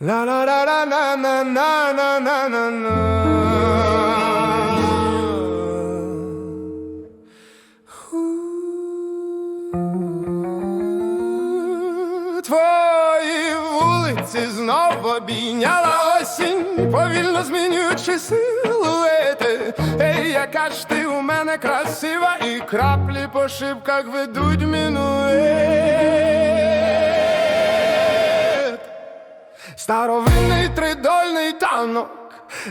La la la la na na na na na na na. Твої вулиці знов обійняла осінь, повільно змінюючи силуети. Ей, яка ж ти у мене красива, і краплі по шибках ведуть минует. Старовинний тридольний танок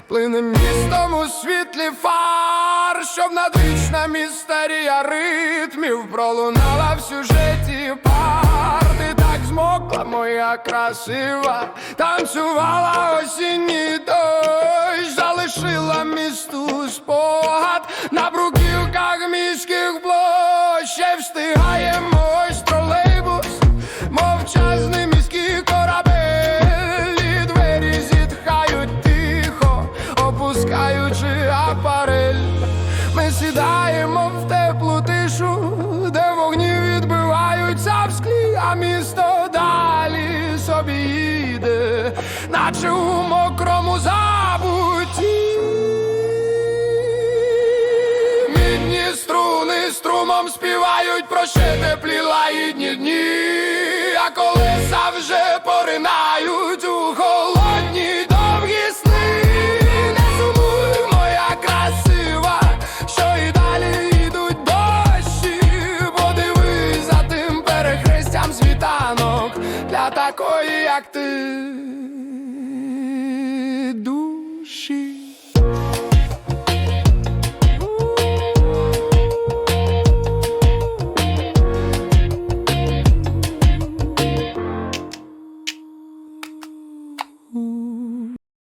плине містом у світлі фар, щоб надвічна містерія ритмів пролунала в сюжеті пар. Ти так змокла, моя красива, танцювала осінній дощ, залишила місту спогад на бруківках місто далі собі їде, наче у мокрому забуті. Мідні струни струмом співають про ще теплі лагідні дні, а колеса вже поринають. для такої, як ти.